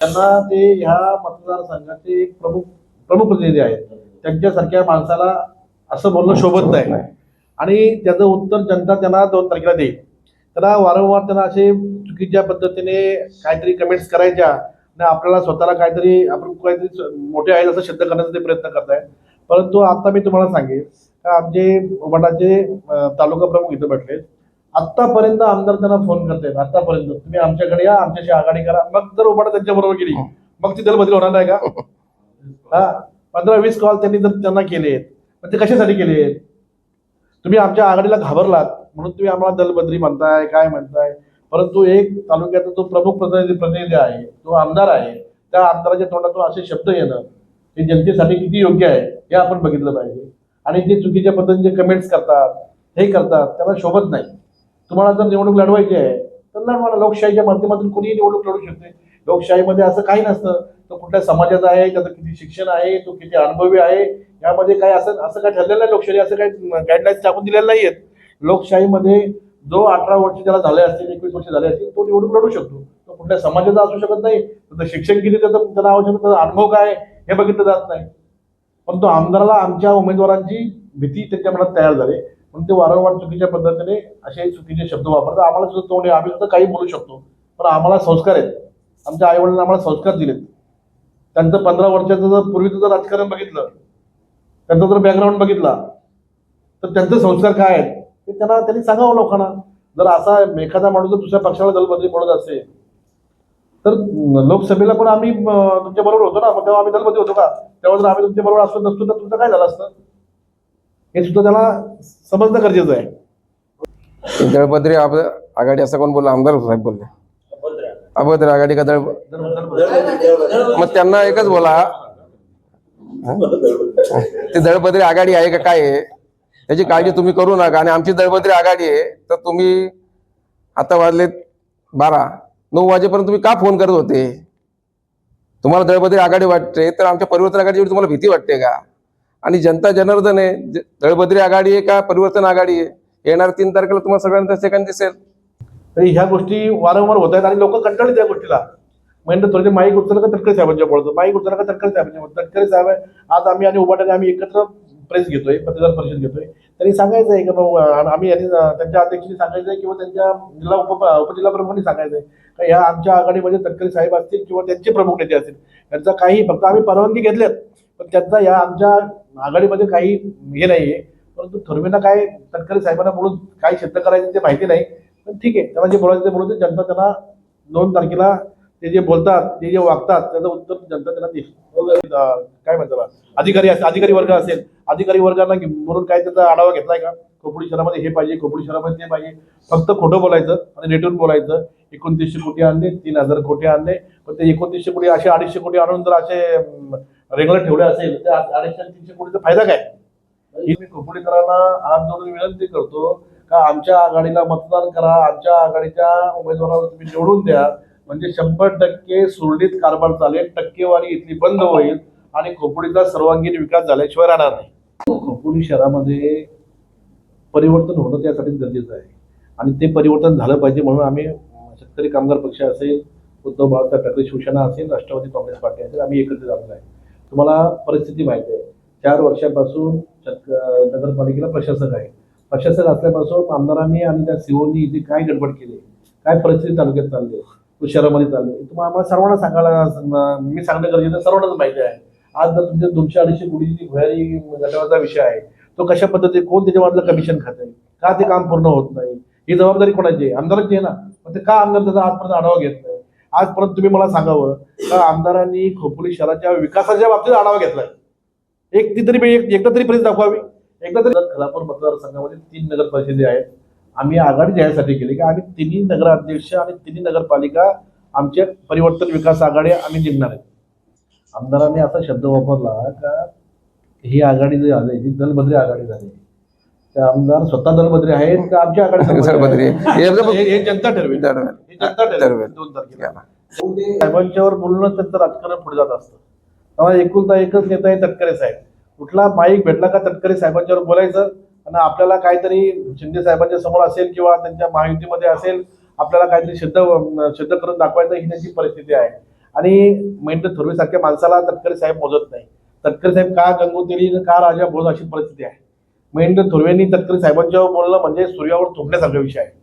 त्यांना ते ह्या मतदारसंघाचे एक प्रमुख प्रमुख प्रतिनिधी आहेत. त्यांच्यासारख्या माणसाला असं बोलणं शोभत नाही. आणि त्याचं उत्तर जनता त्यांना दोन तारखेला देईल. त्यांना वारंवार त्यांना असे चुकीच्या पद्धतीने काहीतरी कमेंट्स करायच्या आणि आपल्याला स्वतःला काहीतरी आपण काहीतरी मोठे आहेत असं सिद्ध करण्याचा ते प्रयत्न करताय परंतु आता मी तुम्हाला सांगेन का आमचे वडाचे तालुका प्रमुख इथं भेटले आतापर्यंत आमदार त्यांना फोन करतायत आतापर्यंत तुम्ही आमच्याकडे या आमच्याशी आघाडी करा. मग जर उबाटा त्यांच्या बरोबर गेली. मग ती दलबदली होणार नाही का? हा? पंधरा वीस कॉल त्यांनी जर त्यांना केलेत पण ते कशासाठी केलेत? तुम्ही आमच्या आघाडीला घाबरलात म्हणून तुम्ही आम्हाला दलबदरी म्हणताय काय म्हणताय. परंतु एक तालुक्याचा जो प्रमुख प्रतिनिधी प्रतिनिधी आहे तो आमदार आहे त्या आमदाराच्या तोंडातून असे शब्द येणं हे जनतेसाठी किती योग्य आहे हे आपण बघितलं पाहिजे. आणि जे चुकीच्या पद्धतीने कमेंट्स करतात हे करतात त्यांना शोभत नाही. तुम्हाला जर निवडणूक लढवायची आहे तर लढवा लोकशाहीच्या माध्यमातून कोणीही निवडणूक लढू शकते. लोकशाहीमध्ये असं काही नसतं. तो कुठल्या समाजाचा आहे त्याचं किती शिक्षण आहे तो किती अनुभवी आहे यामध्ये काय असं असं काय ठरलेलं नाही लोकशाही असं काही गाईडलाईन्स टाकून दिलेलं नाही आहेत. लोकशाहीमध्ये जो अठरा वर्ष त्याला झाले असतील एकवीस वर्ष झाले असतील तो निवडून लढू शकतो. तो कुठल्या समाजाचा असू शकत नाही. त्याचं शिक्षण किती त्याचं त्याला आवश्यक त्याचा अनुभव काय हे बघितलं जात नाही. परंतु आमदाराला आमच्या उमेदवारांची भीती त्याच्या मनात तयार झाली. म्हणून ते वारंवार चुकीच्या पद्धतीने असे चुकीचे शब्द वापरतात. आम्हाला सुद्धा तोंड आहे, आम्ही सुद्धा काही बोलू शकतो. पण आम्हाला संस्कार आहेत. आमच्या आईवडिलांना आम्हाला संस्कार दिलेत. त्यांचं पंधरा वर्षाचं जर पूर्वीचं जर राजकारण बघितलं त्यांचा जर बॅकग्राऊंड बघितला तर त्यांचे संस्कार काय आहेत? ते त्यांना त्यांनी सांगावं लोकांना. जर असा एखादा माणूस जर दुसऱ्या पक्षाला दलबदली पडत असेल तर लोकसभेला पण आम्ही तुमच्या बरोबर होतो ना. मग तेव्हा आम्ही दलबदली होतो का? तेव्हा जर आम्ही तुमच्या बरोबर असतो नसतो तर तुमचं काय झालं असतं? हे सुद्धा त्याला समजणं गरजेचं आहे. दळभद्री आघाडी असं कोण बोलला? आमदार साहेब बोलले. अभद्र आघाडी का दळ मग त्यांना एकच बोला. ते दळपत्री आघाडी आहे का काय आहे? त्याची काळजी तुम्ही करू नका. आणि आमची दळपत्री आघाडी आहे तर तुम्ही आता वाजले बारा. नऊ वाजेपर्यंत तुम्ही का फोन करत होते? तुम्हाला दळपत्री आघाडी वाटते तर आमच्या परिवर्तन आघाडीची तुम्हाला भीती वाटते का? आणि जनता जनार्दन आहे. ज- दळभद्री आघाडी आहे का परिवर्तन आघाडी आहे? येणार तीन तारखेला तुम्हाला सगळ्यांना सेकंड दिसेल. तरी ह्या गोष्टी वारंवार होत आहेत आणि लोक कंटाळले त्या गोष्टीला. महेंद्र थोडे माईक उचललं का तटकरे साहेबांच्या बोलतो. माईक उचललं का तटकरे साहेबांच्या बोलतो. तटकरे साहेब आज आम्ही आणि उभाटाने आम्ही एकत्र प्रेस घेतोय पत्रकार परिषद घेतोय. त्यांनी सांगायचं आहे का बाबा आम्ही यांनी त्यांच्या अध्यक्षांनी सांगायचं आहे किंवा त्यांच्या जिल्हा उप उपजिल्हा प्रमुखांनी सांगायचं आहे का ह्या आमच्या आघाडीमध्ये तटकरे साहेब असतील किंवा त्यांचे प्रमुख नेते असतील. त्यांचा काही फक्त आम्ही परवानगी घेतल्यात पण त्यांचा या आमच्या आघाडीमध्ये काही हे नाहीये. परंतु थोरवेंना काय तटकरे साहेबांना बोलून काय सिद्ध करायचं ते माहिती नाही. पण ठीक आहे त्यांना जे बोलायचं ते बोलू जनता त्यांना दोन तारखेला ते जे बोलतात ते जे वागतात त्याचं उत्तर जनता त्यांना देईल. काय म्हणतात अधिकारी असेल अधिकारी वर्ग असेल. अधिकारी वर्गांना बोलून काय त्याचा आढावा घेतलाय का? खोपडी शहरामध्ये हे पाहिजे खोपडी शहरामध्ये ते पाहिजे. फक्त खोटं बोलायचं आणि नेटून बोलायचं. एकोणतीसशे कोटी आणले तीन हजार कोटी आणले. पण ते एकोणतीसशे कोटी असे अडीचशे कोटी आणून जर असे रेग्युलर ठेवले असेल तर अडीचशे तीनशे कोटीचा फायदा काय? मी खोपोलीकरांना हात जोडून विनंती करतो का आमच्या आघाडीला मतदान करा आमच्या आघाडीच्या उमेदवाराला तुम्ही निवडून द्या. म्हणजे शंभर टक्के सुरळीत कारभार चालेल टक्केवारी इथली बंद होईल आणि खोपोलीचा सर्वांगीण विकास झाल्याशिवाय राहणार नाही. खोपोली शहरामध्ये परिवर्तन होणं त्यासाठी गरजेचं आहे. आणि ते परिवर्तन झालं पाहिजे म्हणून आम्ही शेतकरी कामगार पक्ष असेल उद्धव बाळासाहेब ठाकरे शिवसेना असेल राष्ट्रवादी काँग्रेस पार्टी असेल आम्ही एकत्रित आलेलो आहे. तुम्हाला परिस्थिती माहिती आहे. चार वर्षापासून नगरपालिकेला प्रशासक आहे. प्रशासक असल्यापासून आमदारांनी आणि त्या सीओनी इथे काय गडबड केली? काय परिस्थिती तालुक्यात चालली? तो शहरामध्ये चालली तुम्हाला आम्हाला सर्वांना सांगायला मी सांगणं गरजेचं सर्वांनाच माहिती आहे. आज जर तुमच्या दोनशे अडीचशे कोटीची भुयारी घटवाचा विषय आहे तो कशा पद्धतीने कोण त्याच्यामधलं कमिशन खात आहे? का ते काम पूर्ण होत नाही? ही जबाबदारी कोणाची आहे? आमदारांची आहे ना. पण ते का आमदार त्याचा आजपर्यंत आढावा घेत नाही? आजपर्यंत तुम्ही मला सांगावं का आमदारांनी खोपोली शहराच्या विकासाच्या बाबतीत आढावा घेतलाय. एक ती तरी एक- एकदा तरी परिस्थिती दाखवावी. एकदा तरी खलापूर मतदारसंघामध्ये तीन नगर परिषदे आहेत. आम्ही आघाडी यासाठी केली की? आम्ही तिन्ही नगराध्यक्ष आणि तिन्ही नगरपालिका आमच्या परिवर्तन विकास आघाडी आम्ही जिंकणार आहेत. आमदारांनी असा शब्द वापरला का ही आघाडी जी झाली ही दलबद्री आघाडी झाली त्या आमदार स्वतः दलबद्री आहेत का आमच्या आघाडी दलबद्री. आहे. हे हे जनता ठरवेल. ठरवेल. हे जनता ठरवेल. ठरवेल. दोन तारखेला. साहेबांच्यावर बोलणं त्यांचं राजकारण पुढे जात असतं. तेव्हा एकुलता एकच नेता आहे तटकरे साहेब. कुठला माईक भेटला का तटकरे साहेबांच्यावर बोलायचं? आणि आपल्याला काहीतरी शिंदे साहेबांच्या समोर असेल किंवा त्यांच्या महायुतीमध्ये असेल आपल्याला काहीतरी सिद्ध सिद्ध करून दाखवायचं ही त्यांची परिस्थिती आहे. आणि महेंद्र थोरवे सारख्या माणसाला तटकरे साहेब मोजत नाही. तटकरे साहेब का गंगोत्री का राजा भोज अशी परिस्थिती आहे? महेंद्र थोरवेंनी तटकरे साहेबांच्यावर बोलणं म्हणजे सूर्यावर थोपण्यासारखा विषय आहे.